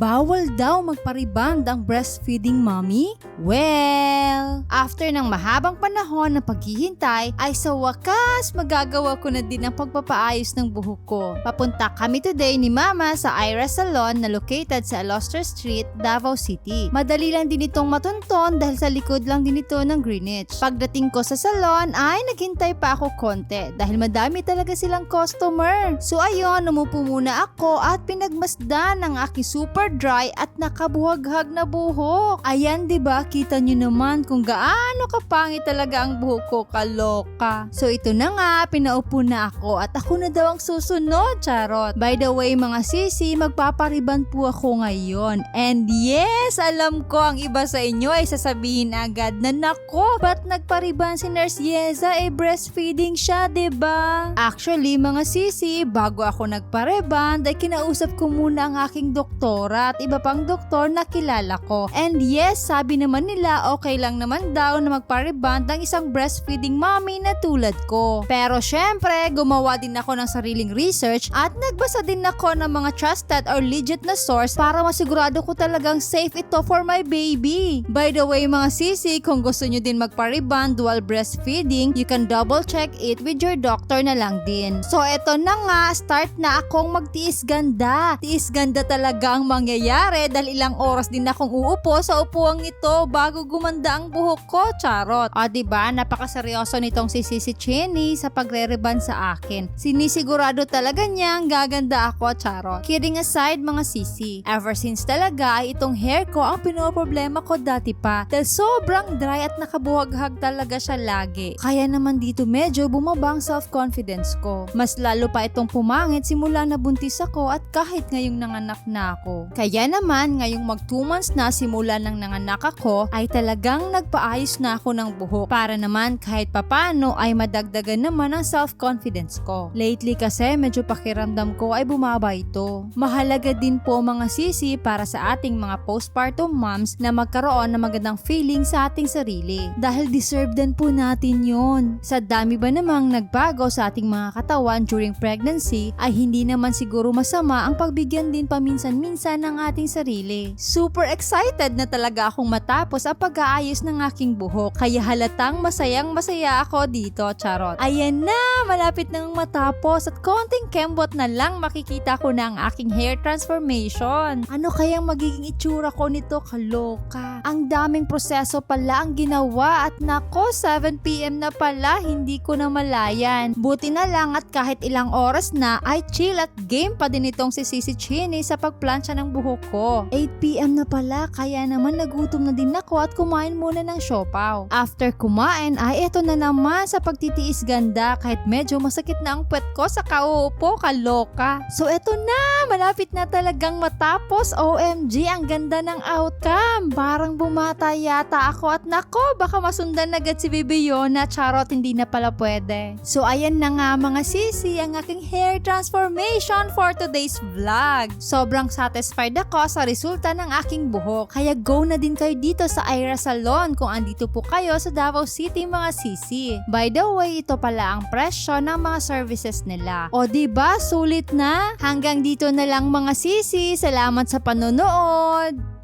Bawal daw magpariband ang breastfeeding mommy? Well, after ng mahabang panahon ng paghihintay, ay sa wakas magagawa ko na din ang pagpapaayos ng buhok ko. Papunta kami today ni Mama sa Ira Salon na located sa Alostre Street, Davao City. Madali lang din itong matunton dahil sa likod lang din ito ng Greenwich. Pagdating ko sa salon ay naghintay pa ako konti dahil madami talaga silang customer. So ayun, umupo muna ako at pinagmasdan ng aking super dry at nakabuhaghag na buhok. Ayan ba kita nyo naman kung gaano kapangit talaga ang buhok ko kaloka. So ito na nga, pinaupo na ako at ako na daw ang susunod, charot. By the way mga sisi, magpapariban po ako ngayon. And yes, alam ko ang iba sa inyo ay sasabihin agad na nako, ba't nagpariban si Nurse Yeza eh breastfeeding siya, ba? Actually mga sisi, bago ako nagpariban, ay kinausap ko muna ang aking doktora at iba pang doktor na kilala ko. And yes, sabi naman nila okay lang naman daw na magpariband ang isang breastfeeding mommy na tulad ko. Pero syempre, gumawa din ako ng sariling research at nagbasa din ako ng mga trusted or legit na source para masigurado ko talagang safe ito for my baby. By the way mga sisi, kung gusto nyo din magpariband while breastfeeding, you can double check it with your doctor na lang din. So eto na nga, start na akong magtiis ganda. Tiis ganda talaga ang mangyayari dahil ilang oras din akong uupo sa upuang ito bago gumanda ang buhok ko, charot. O diba, napakaseryoso nitong si Sisi Cheney sa pagre-reban sa akin. Sinisigurado talaga niyang gaganda ako, charot. Kidding aside mga sisi, ever since talaga ay itong hair ko ang pinoproblema ko dati pa dahil sobrang dry at nakabuhaghag talaga siya lagi. Kaya naman dito medyo bumaba ang self-confidence ko. Mas lalo pa itong pumangit simula na buntis ako at kahit ngayong nanganak na ako. Kaya naman ngayong mag 2 months na simula nang nanganak ako ay talagang nagpaayos na ako ng buhok para naman kahit papano ay madagdagan naman ang self-confidence ko. Lately kasi medyo pakiramdam ko ay bumaba ito. Mahalaga din po mga sisi para sa ating mga postpartum moms na magkaroon ng magandang feeling sa ating sarili. Dahil deserve din po natin yon. Sa dami ba namang nagbago sa ating mga katawan during pregnancy ay hindi naman siguro masama ang pagbigyan din paminsan-minsan ng ating sarili. Super excited na talaga akong matapos ang pag-aayos ng aking buhok kaya halatang masayang masaya ako dito, charot. Ayan na, malapit nang matapos at konting kembot na lang makikita ko na ang aking hair transformation. Ano kayang magiging itsura ko nito kaloka? Ang daming proseso pala ang ginawa at nako 7pm na pala hindi ko na malayan. Buti na lang at kahit ilang oras na ay chill at game pa din itong si Sisi Chini sa pagplansya ng buhok ko. 8pm na pala kaya naman nagutom na din ako at kumain muna ng siopaw. After kumain ay eto na naman sa pagtitiis ganda kahit medyo masakit na ang puwet ko sa kauupo kaloka. So eto na, malapit na talagang matapos. OMG, ang ganda ng outcome. Parang bumata yata ako at nako, baka masundan agad si Bibi Yona. Charot, hindi na pala pwede. So ayan na nga mga sisi, ang aking hair transformation for today's vlog. Sobrang satisfied ako sa resulta ng aking buhok. Kaya go na din kayo dito sa Ira Salon kung andito po kayo sa Davao City mga sisi. By the way, ito pala ang presyo ng mga services nila. O ba sulit na? Hanggang dito na lang mga sisi. Salamat sa panonood.